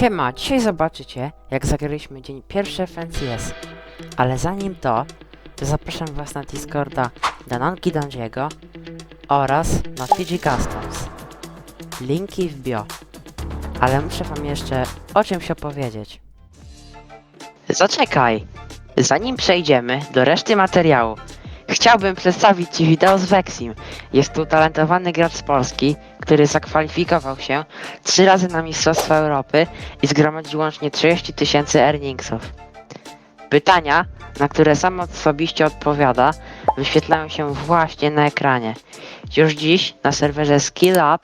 Siema, dzisiaj zobaczycie, jak zagraliśmy dzień pierwszy w NCS. Ale zanim to, to zapraszam was na Discorda Danonki Danjiego oraz na Fiji Customs. Linki w bio. Ale muszę wam jeszcze o czymś opowiedzieć. Zaczekaj! Zanim przejdziemy do reszty materiału, chciałbym przedstawić Ci wideo z Vexim. Jest to utalentowany gracz z Polski, który zakwalifikował się trzy razy na Mistrzostwa Europy i zgromadził łącznie 30 tysięcy earningsów. Pytania, na które sam osobiście odpowiada, wyświetlają się właśnie na ekranie. Już dziś na serwerze Skill Up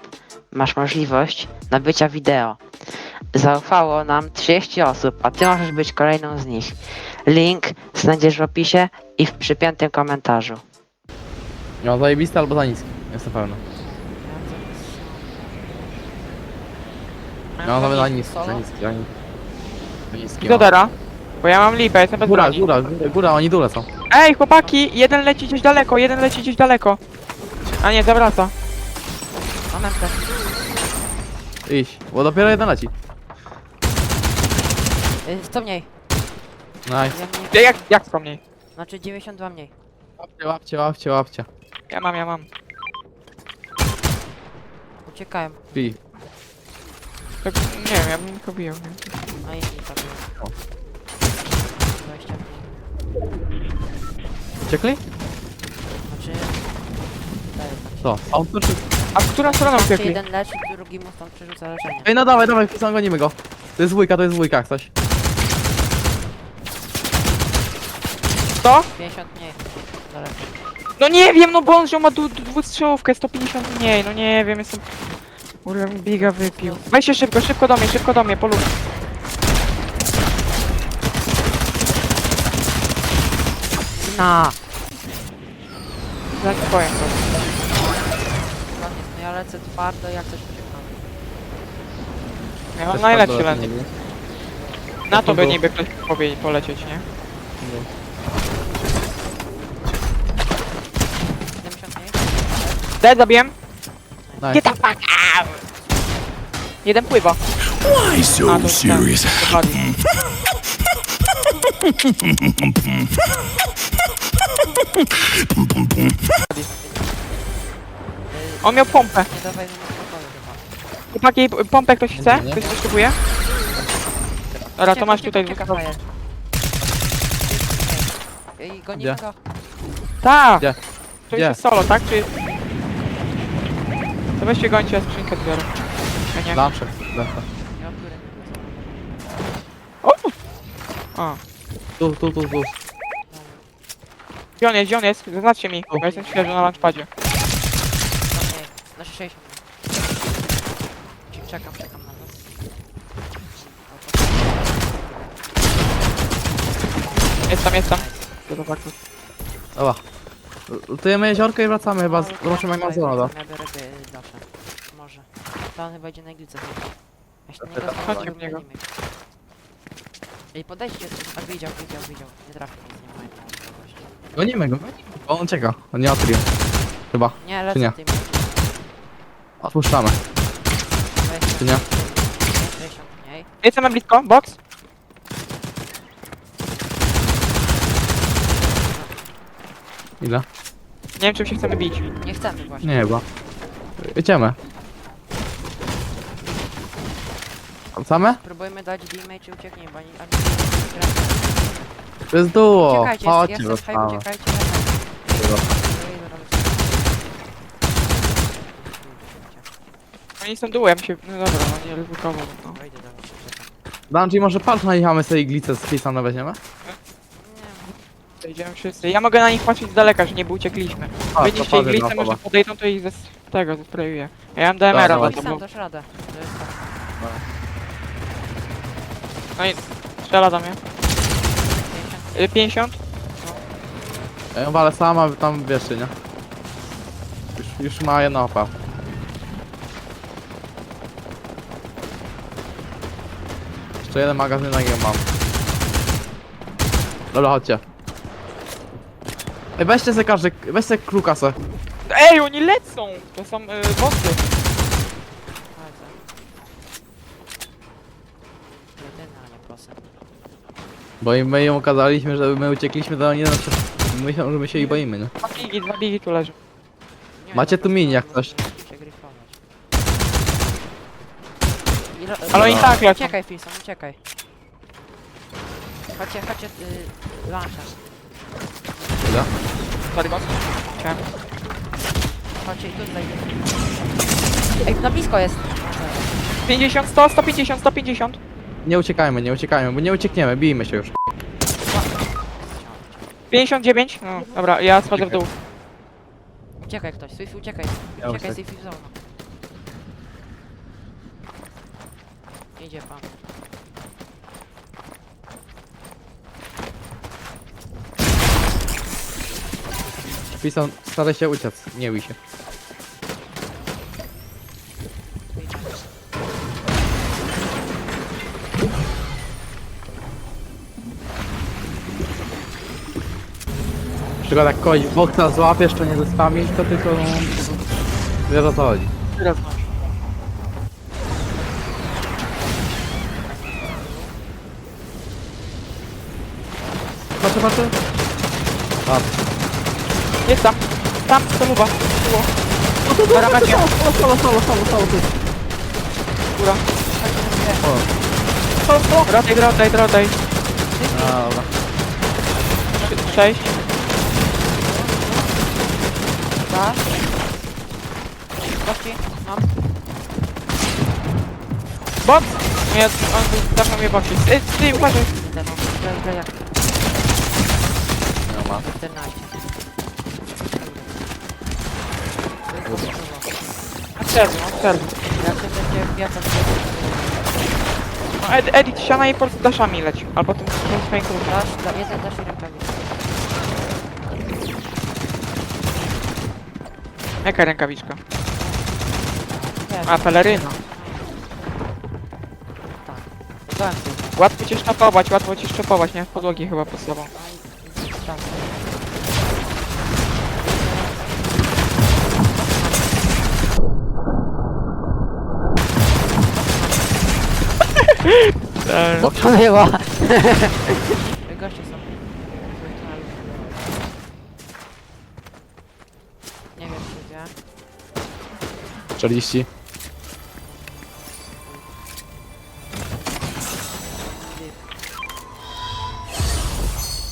masz możliwość nabycia wideo. Zaufało nam 30 osób, a ty możesz być kolejną z nich. Link znajdziesz w opisie i w przypiętym komentarzu. No zajebisty albo za niski, jestem pewny. No nawet za niski, za niski, za niski. Za niski, Kto no. dara? Bo ja mam lipę, jestem bez Góra, broni. góra, góra, góra, oni dole są. Ej, chłopaki, jeden leci gdzieś daleko, jeden leci gdzieś daleko. A nie, zawraca. Moment, też. Iść, bo dopiero jeden leci. Y, 100 mniej. Nice. Ja mniej. Ja, jak, jak wspomnij? Znaczy 92 mniej. Łapcie, łapcie, łapcie, łapcie. Ja mam, ja mam. Uciekają. Pi. Tak, nie wiem, ja bym ich obijał. nie? A inni tak O. 20 mniej. Uciekli? Znaczy... Daję tak. Co? Są tu czy... A w którą stroną Znaczy uciekli? jeden leczy, drugi mu stąd przerzuca leczenie. Ej, no dawaj, dawaj, Fisan, gonimy go. To jest dwójka, to jest dwójka, jak coś. 100? 50 mniej. Daleko. No nie wiem, no bo on wziął ma du- du- dwustrzałówkę, 150 mniej, no nie wiem, jestem... Mi biga wypił. Weź się szybko, szybko do mnie, szybko do mnie, polu. Na! Zaraz powiem to. Koniec, no ja lecę twardo jak coś uciekam. Ja mam najlepszy wiem. Na to by niby ktoś powiedzieć, polecieć, nie? 70 mniej? Dead zabiłem. Nice. Get the fuck out! Jeden pływa. Why so A, to serious? ten, dokładnie. On miał pompę. Nie dawaj spokoju chyba. Chłopaki, p- pompę ktoś chce? Ktoś potrzebuje? Dobra, to Ucieka, masz ucieka, tutaj ucieka, dwóch- frajer. Ej, gonimy Gdzie? go. Tak! Gdzie? To Gdzie? jest solo, tak? Czy... To weźcie gońcie, ja skrzynkę zbiorę. Zawsze, zawsze. Ja od góry. O! A. Tu, tu, tu, tu. Gdzie on jest, gdzie on jest? Zaznaczcie mi, bo ja jestem świeży na launchpadzie. 100 mniej. Znaczy 60 mniej. Czek- Czekam, czekam na nas. Jest tam, jest tam. To to faktu. Dobra. Lutujemy jeziorko i wracamy chyba, z- zobaczymy jak ma zona. wracam, Ja biorę daszę. To on chyba idzie na iglice. Ja się do Dobra, niego chodźcie znowu w niego. Ej, podejdźcie. A widział, widział, widział. Nie trafił nic, nie ma możliwości. Gonimy go, gonimy go. On ucieka, on nie trio. Chyba. Nie, lecę nie? tym. Odpuszczamy. Czy nie? 60 mniej. Jestem na blisko, box. Ile? Nie wiem, czym się chcemy bić. Nie chcemy właśnie. Nie chyba. Jedziemy. Wracamy? Próbujmy dać damage i uciekniemy, bo ani... ani nie. To jest duo. Uciekajcie, Chodźcie, jest, jest high, wracamy. uciekajcie. uciekajcie. Oni są dułem się... No dobra, no nie lubukowo. No. Wejdę do was, uciekam. Danji, może patrz na nich, a my sobie iglicę z Fisana weźmiemy? Nie, Idziemy wszyscy. Ja mogę na nich patrzeć z daleka, że nie by uciekliśmy. A, Wyniszcie to iglicę, na może podejdą, to ich ze tego zesprayuję. Ja mam DMR-a Dobra, za Oj, sam tobą. dasz radę. To jest tak. No i strzela do mnie. 50. Y, 50? Ja ją walę sama, wy tam wiesz, nie? Już, już ma jedna opa. Jeszcze jeden magazyn na mam. Dobra, chodźcie. Ej, weźcie se każdy, weź se krukasę. Ej, oni lecą! To są y, bossy. Lecę. szosę. Bo im my ją okazaliśmy, że my uciekliśmy, to oni nas myślą, że my się ich boimy, nie? Dwa bigi, dwa bigi tu leżą. Nie, Macie no, tu mini, jak coś. się gryfować. I ro- Ale oni No. tak lecą. Uciekaj, Filson, uciekaj. Chodźcie, chodźcie, y, launcher. Chwila. Sorry, boss. Chciałem. Chodźcie i tutaj. Ej, na blisko jest. 50, 100, 150, 150. Nie uciekajmy, nie uciekajmy, bo nie uciekniemy, bijmy się już. 59. No, dobra, ja schodzę w dół. Uciekaj ktoś, Swift, uciekaj. Ja Uciekaj, uciekam. Swift, w zona. Idzie pan. Pison, staraj się uciec, nie bój się. Tylko tak kogoś boksa złapiesz, to nie zespamić, to tylko... Wiesz o co chodzi. Teraz masz. Patrzę, patrzę. Patrz. Jest tam. Tam, to luba. Było. Dobra, macie. Solo, solo, solo, solo, solo, ty. Góra. O, Rotaj, rotaj, rotaj. a, dobra. 6. Dwa. Gości, mam. Bot! Nie, on dawno mnie bokiem. Ej, ty, uważaj. Ten mam. Graj, graj jak Nie ma. 14. Obserwuj, obserwuj. Jak się będzie wiatr, No, Ed, edit siana i po prostu daszami leci. Albo tym, tym swoim da, jeden dasz i rękawic. Jaka rękawiczka? Wiesz, A, peleryna. tak. Dałem sobie. Łatwo cię szczepować, łatwo cię szczepować, nie? Podłogi chyba pod sobą. Tak. Bok To. Ej, Goście są. Zły tunel. Nie wiem, czy gdzie. 40.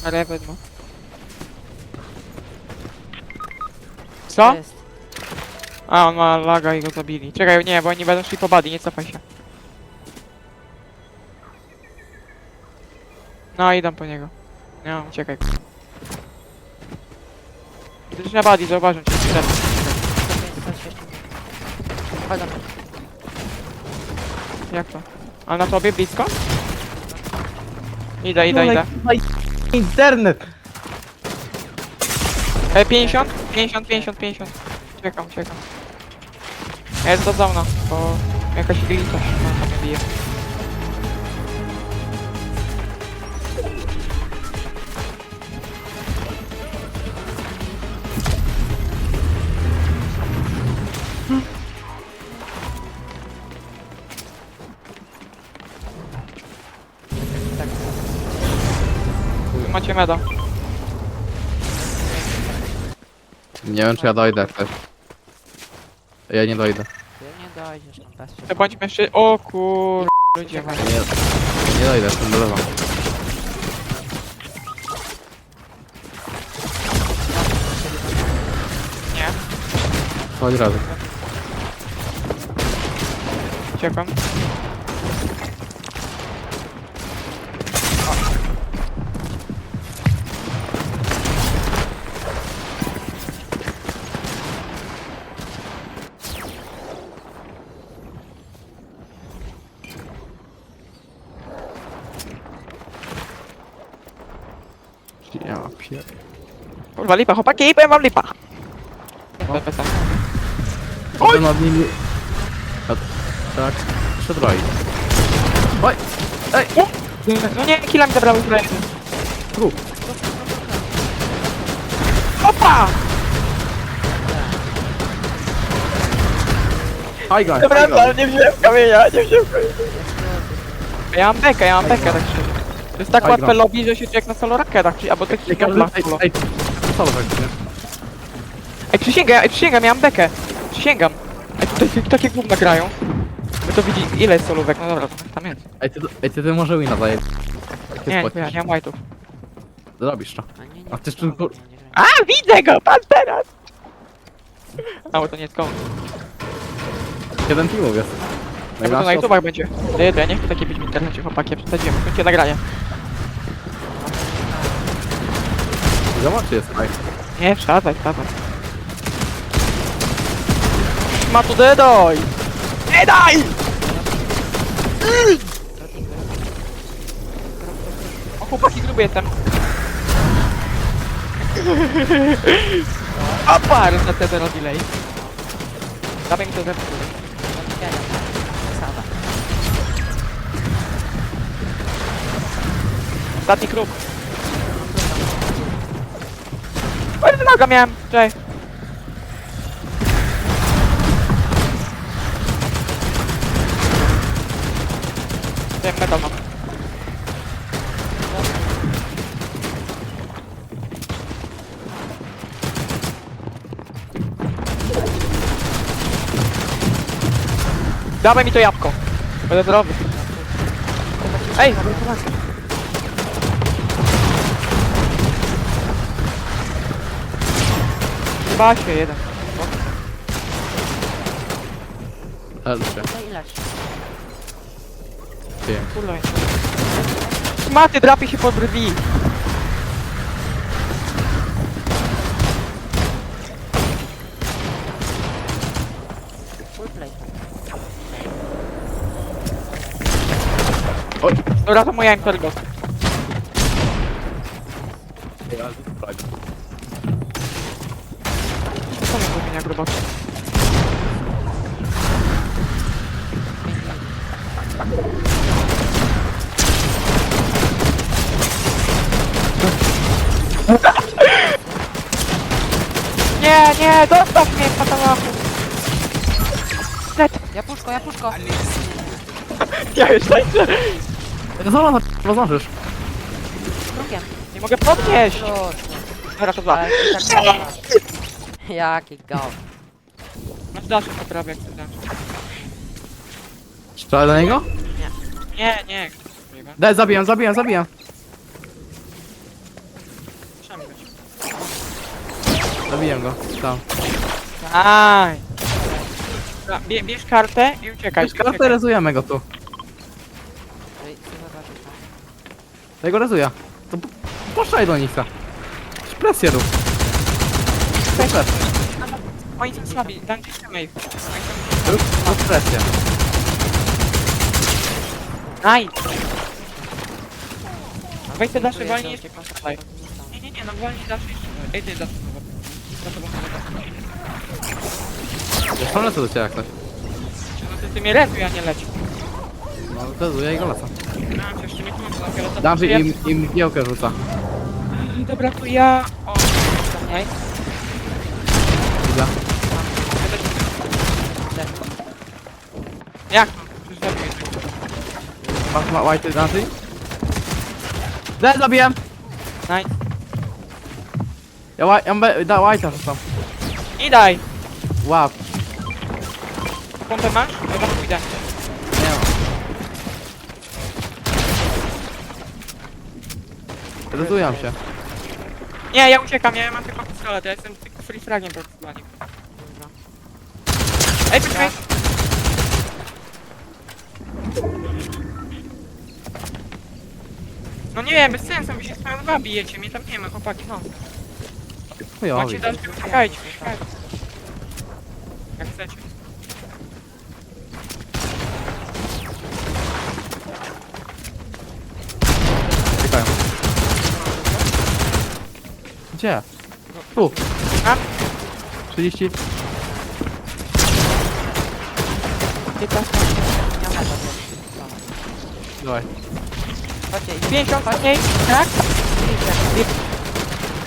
Ale wezmę. Co? Jest. A, on ma laga i go zabili. Czekaj, nie, bo oni będą szli po body, nie cofaj się. No, idą po niego. No, uciekaj. Idziesz na body, zauważę cię. Teraz. Chodź mnie. Jak to? Ale na tobie blisko? Idę, idę, idę. Internet! E, 50? 50, 50, 50. Czekam, czekam. Jest do zona, bo jakaś glitch no, tam mnie bije. Macie meda. Nie wiem czy ja dojdę też. Ja nie dojdę. Ty nie dojdziesz tam bez To bądźmy jeszcze... O kur... Ludzie, Nie, nie dojdę, jestem dolewam. nie. Chodź razem. Uciekam. Ja pier... Kurwa, lipa, chłopaki, powiem wam lipa. No. Sensu. Oj! nad nimi... A- Tak, przedroi. Oj! Ej! No nie, killa mi zabrały ręki. Tu! Opa! Hi guys, Dobra, guys. ale nie wziąłem kamienia, nie wziąłem kamienia. Ja mam bekę, ja mam bekę, tak szczerze. To jest tak Fajno. łatwe lobby, że się człowiek na solo rakietach, czyli- albo takich Ej, moblach ej, ej, tak, nie? Ej, przysięgam, ej, przysięgam, miałem bekę. Przysięgam. Ej, tutaj takie- takie gówna grają. Wy to widzi, ile jest solówek? No dobra, to tam jest. Ej, ty, ej, ty, ty może wina zajeb. Nie, nie, nie, nie mam white'ów. Zrobisz to. A nie, nie. A ty jeszcze. A, widzę go, pan teraz! A, bo to nie jest koniec. Jeden teamów jest. Ja to na YouTubach będzie. Nie, to ja nie chcę takie być w internecie, chłopaki, ja przesadziłem. Kończę nagranie. os- Zobacz, czy jest fajny. Nie, wsadzaj, wsadzaj. Ma tu dedoj! Nie daj! O chłopaki, gruby jestem. Opa, na te zero delay. Dawaj mi to zepsuł. Sada. Ostatni kruk. Bardzo noga miałem, cześć. Wiem, metal mam. Dawaj mi to jabłko. Będę zdrowy. Ej! Chyba się jeden. Się. To ile? Pięć. Kurwa. Maty drapie się po brwi. Full play. Oj! Dobra, to moja. Co zmienia grubo? Nie, nie, zostaw mnie, patamachu. Japuszko, japuszko! Ja już tańczę. Zobacz, zdążysz. Krukiem. Nie mogę podnieść. Dobra, to dwa. Tak. Jaki gał. Masz dasz poprawię, jak chcesz dasz. Strzelaj do niego? Nie, nie. Daj, zabijam, zabijam, zabijam. Przemyśl. Zabiję go. Tam. Aj. Dobra, bie, bierz kartę i uciekaj. Uciekaj. rezujemy go tu. Ej, co zobaczysz tam? Daj go rezuja. To p- puszczaj do nich. ta. Presję rób. Presję. Oni są słabi, dam ci samej. Rób rób presję. Aj! Weź te dasze wolniej jeszcze kontraj. Nie, nie, nie, no wolniej dasze jeszcze. Ej, ty dasz. Za tobą chyba. Jeszcze lecę do ciebie jak coś. No ty, ty mnie rezuj, a nie leci. No rezuję i go lecę. Dam ci jeszcze nie kończę, dopiero to Dam, że ja- im, im giełkę rzuca. Dobra, to ja... O, Ej, jak to? Przecież zabiję. Masz ma white Danty? Daj, zabijam! Nice. Ja, ła- ja mbe- da white'a rzucam. I daj. Łap. Pompę masz? Ja tam pójdę. Nie ma. Rezuję się. Nie, ja uciekam, ja mam tylko pistolet, ja jestem tylko free fragiem dobra. Ej, poczekaj! No nie wiem, bez sensu, wy się swoją dwa bijecie, mnie tam nie ma, chłopaki, no. Chujowi. Macie dać, uciekajcie, uciekajcie. Jak chcecie. Czekają. Gdzie? Tu. A? 30. Gdzie to? Ja meta wiem. Dawaj. Chodźcie, 50 mniej, tak?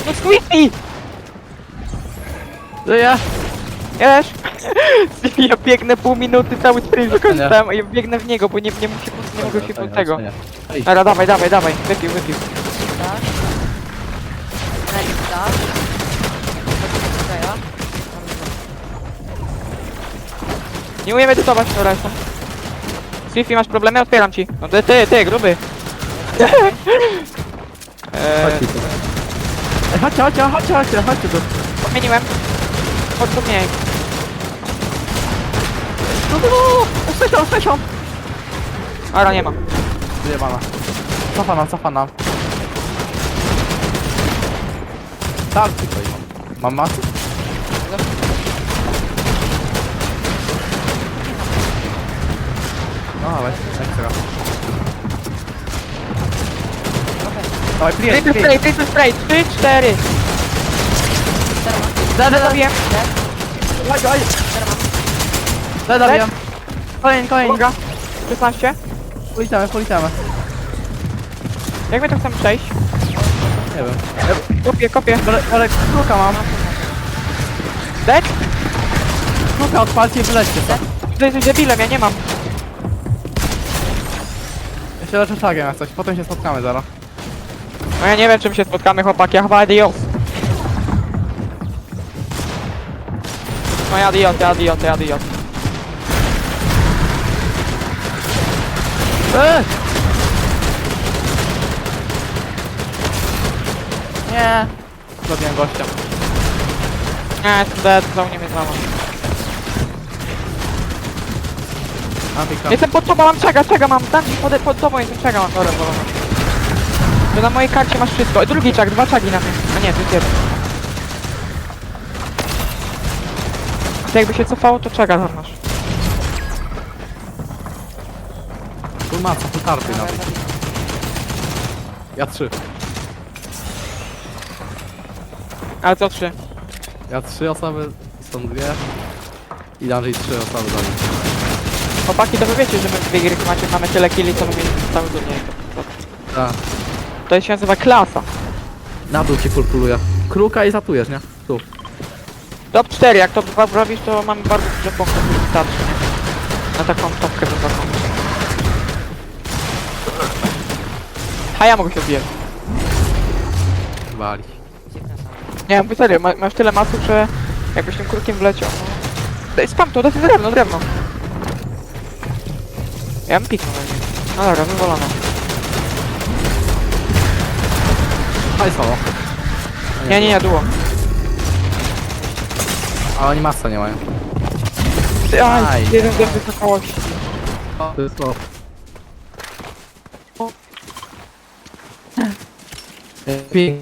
No squeaky! Żyję! Jesz! Ja biegnę pół minuty, cały sprint wykorzystałem, ja biegnę w niego, bo nie, nie, muszę, nie mogę się po tego. Dobra, dawaj, dawaj, dawaj, wypił, wypił. Tak. Okej, Nie umiemy edytować, dobra, jestem. Swifi, masz problemy? Otwieram ci. No ty, ty, ty, gruby. Eee, Chodźcie tu. Ej, chodźcie, chodźcie, chodźcie, chodźcie, chodźcie tu. Chodź, podmieniaj. Tu, tu, tu, Słyszą, słyszą. Ara, nie ma. Wyjebana. Cofa nam, cofa nam. Tak, tutaj mam. Mam masę? No, dawaj, ekstra. Dawaj, prijet, Triple spray, triple spray, 3, 4. Zabiłem. Dawaj, dawaj. Zadawiam. Kolejny, kolejny. Uwaga. 16. Politamy, politamy. Jak my to chcemy przejść? Nie wiem. Kopię, kopię. Ale, ale kruka mam. Dead? Kruka odpalcie i wylećcie to. Ty jesteś debilem, ja nie mam. Ja się leczę czagiem jak coś, potem się spotkamy zaraz. No ja nie wiem czym się spotkamy chłopaki, ja chyba adios. No ja adios, ja adios, ja adios. Eee! Nie. Zabiłem gościa. Nie, jestem dead, znowu nie mnie złamał. Jestem pod tobą, mam czega, czega mam, tam pod, pod tobą jestem czega mam, dobra, dobra. To na mojej karcie masz wszystko. Drugi czag, dwa czagi na mnie. A nie, to jest jeden. To jakby się cofało, to czega tam masz. Tu ma co, tu tarty nawet. Ja trzy. Ale co trzy? Ja trzy osoby, są dwie. I dalej trzy osoby za nim. Chłopaki, to wy wiecie, że my w dwie gry macie, mamy tyle killi, co my mieliśmy cały turniej. Tak. To, się nazywa klasa. Na dół cię kulkuluje. Kruka i zatujesz, nie? Tu. Top 4, jak to robisz, to mamy bardzo dużo punktów, nie? Na taką topkę wysoką. A ja mogę się odbijać. Wali. Nie, mówię serio, ma, masz tyle masów, że jakbyś tym krukiem wleciał, no. Daj spam to, jest drewno, drewno. Ja bym piknął na. No dobra, wywalono. Aj solo. Nie, nie, nie, duo. A oni masa nie mają. Ty, Aj. Aj, jeden z wysokości. To jest to. Ping.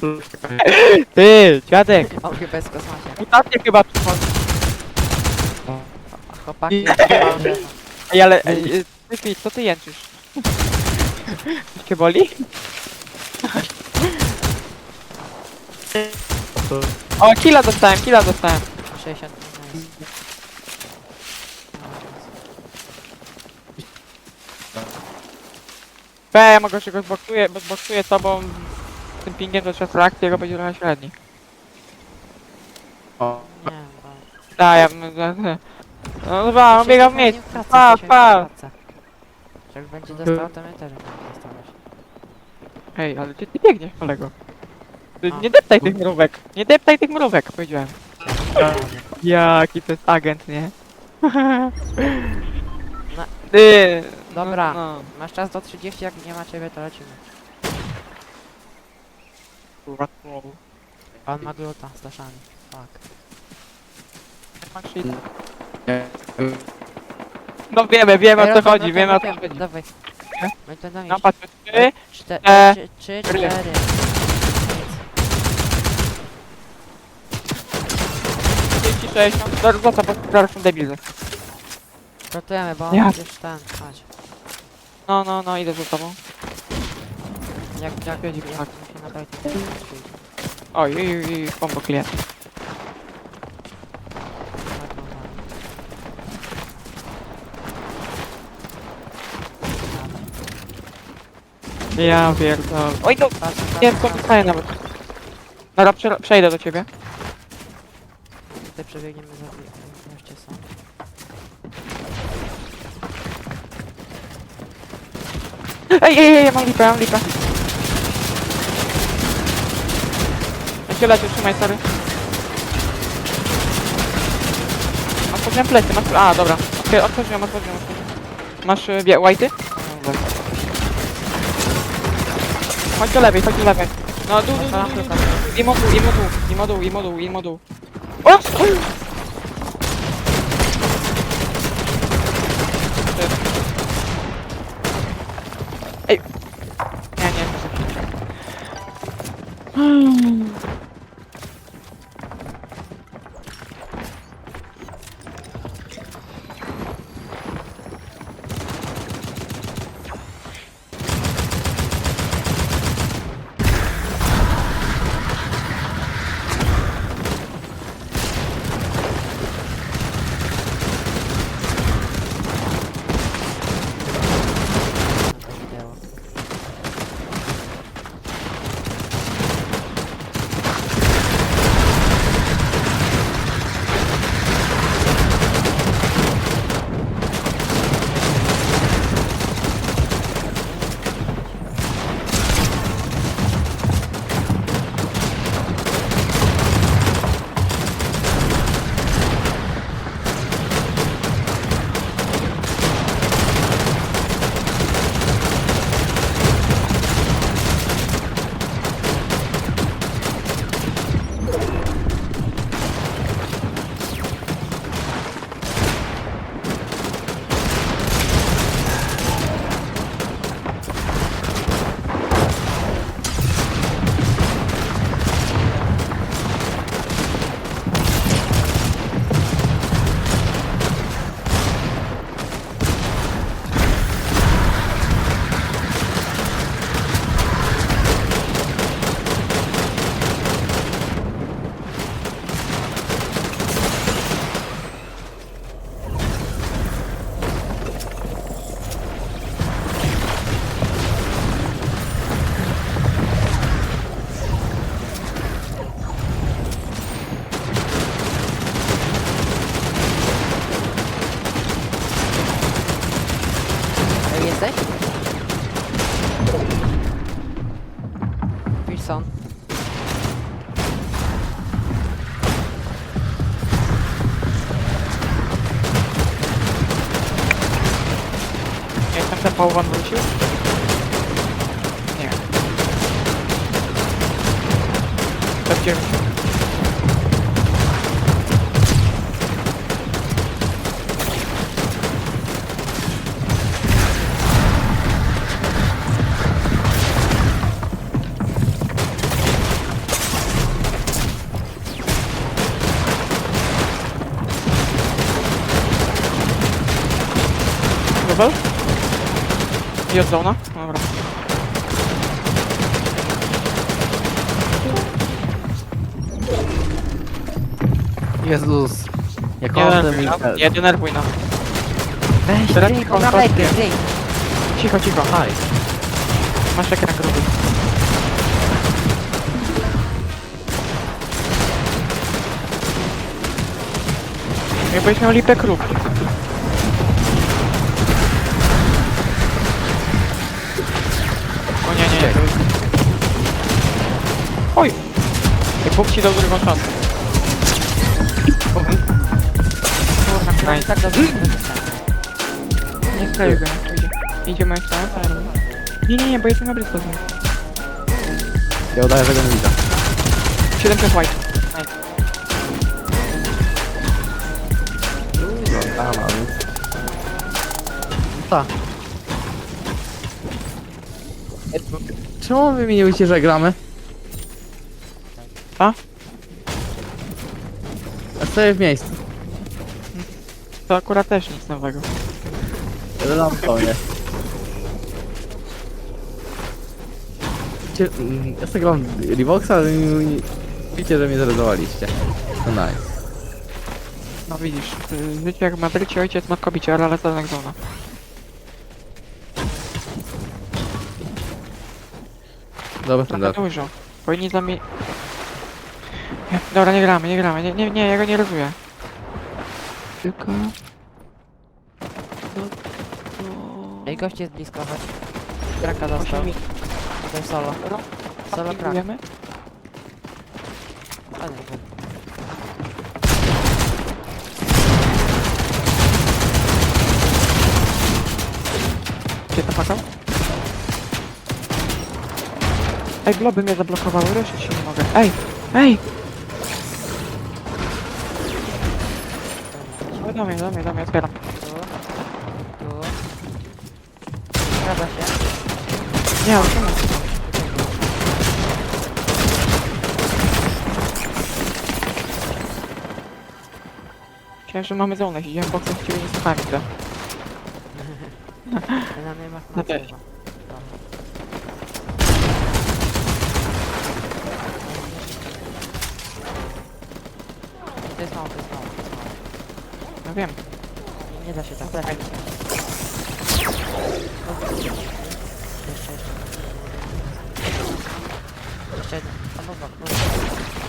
Ty, dziadek, O, chyba jest w kosmosie. mutacje chyba przychodzi. Chłopaki, Ej, ale, Typi, co ty jęczysz? Cię boli? O, killa dostałem, killa dostałem. 60 nice. P, ja mogę się go zboksuję, bo zboksuję tobą tym pingiem do czasu reakcji, jego będzie trochę średni. O. Nie wiem, bo... Da, ja... No dobra, on biega w miejscu. Pa, pa. Jak będzie dostał, to my też będziemy dostawać. Hej, ale gdzie ty biegniesz, kolego? Nie deptaj tych mrówek, nie deptaj tych mrówek, powiedziałem. Jaki to jest agent, nie? No. Ty... Dobra. No, Masz czas do 30, jak nie ma ciebie, to lecimy. kurwa, On ma gluta z daszami. Fuck. No wiemy, wiemy o co no, chodzi, no, wiemy o no, co no, chodzi. Dawaj. Nie? My to damy No patrz, trzy, Cztery, trzy, trzy, cztery. Cztery. 36, no zaraz, zostaw, bo zaraz są debilny. Rotujemy, bo Ja. już ten, chodź. No, no, no, idę za tobą. Jak, jak, Siedzi, jak tak. musi nadać, to Oj, oj, oj, oj, kombo klient. Ja pierdolę. Oj, no, nie, skąd dostaję nawet. Dobra, prze przejdę do ciebie. Przebiegniemy za goście są. Ej, ej, ej, mam lipę, mam lipę. Lecił, trzymaj, sorry. Otworzyłem plecy, masz... A, dobra. Otw- Otworzyłem, otworzyłem, otworzyłem. Masz y, wie- white'y? Chodź do lewej, chodź do lewej. No, dół, dół, dół, dół, dół, dół. I moduł, i moduł, i moduł, i moduł, i moduł. O! Oj! I od zona? Dobra. Jezus. Jak on ten nas, Michael. nie denerwuj nas. Weź, Teraz drink, on na patrzy. drink. Cicho, cicho. Haj. Masz ekran gruby. Jakbyś miał lipę kruk. Bóg ci drugą szansę. Kurna, Nice. tak dobrze. Nie sklejuj go, nie pójdzie. Idzie moja strona? Nie, nie, nie, bo jestem na blisko z nim. Ja udaję, że go nie widzę. 7 plus white. No, tam, a więc... Ta. Czemu wy mi nie że gramy? A? Ja stoję w miejscu. To akurat też nic nowego. Ja dam to, nie? Cie- mm, Ja sobie gram Revoxa, ale mi- mi- widzicie, że mnie zredowaliście. To nice. No widzisz, y, życie jak w Madrycie, ojciec matko bicie, ale lecę zona. Dobra, Trochę standard. dużo. Powinni zami... Nie, Dobra, nie gramy, nie gramy, nie, nie, nie, ja go nie rozuję. Tylko... Ej, gość jest blisko, chodź. Kraka dostał. Osiem Tutaj solo. Solo krak. Wiemy? A nie, wiem. Gdzie to pakał? Ej, bloby mnie zablokowały, ruszyć się nie mogę. Ej! Ej! Do mnie, do mnie, do mnie, otwieram. Tu. Tu. Zgadza się. Nie, otwieram. Myślałem, że mamy zonę, siedziałem boksem, w ciebie nie słuchałem na mnie masz No też. chyba. To jest mało, to jest mało, to jest mało. No wiem. Nie, nie da się tak. Lepiej. Jeszcze, jeszcze. Jeszcze jeden. A no, no, no. Ile to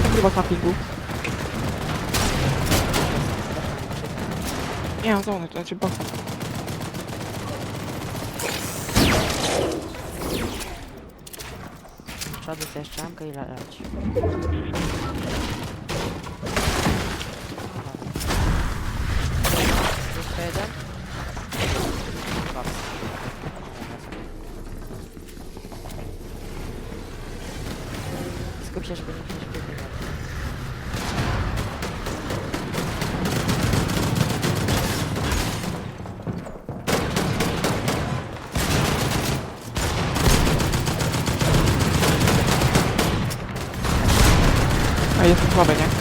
chyba na pingu? Nie mam zony, to znaczy boksa. Trzeba dostać jeszcze amkę i lać. Jeszcze jeden. Dwa. Nikt nie śpiewał. A jestem słaby, nie?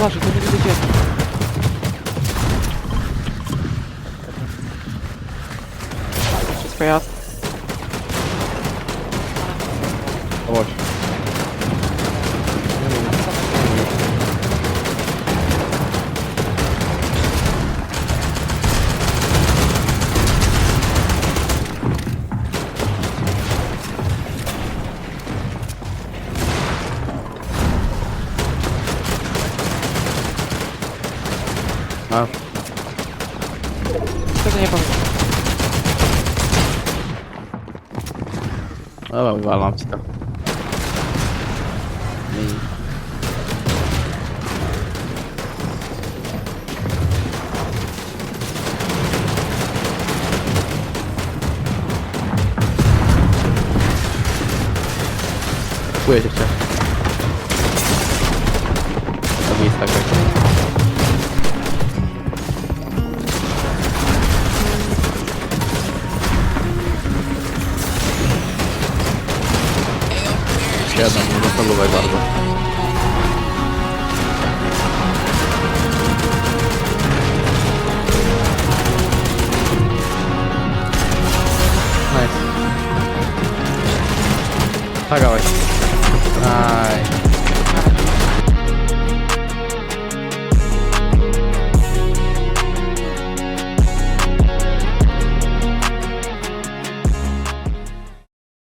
Mocno nie uważaj, to nie będzie Kupuję się cię. To